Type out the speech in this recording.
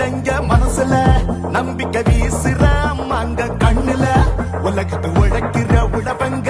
பிள்ளைங்க மனசுல நம்பிக்கை வீசுற அம்மாங்க கண்ணுல. உலகத்தை உழைக்கிற உழவங்க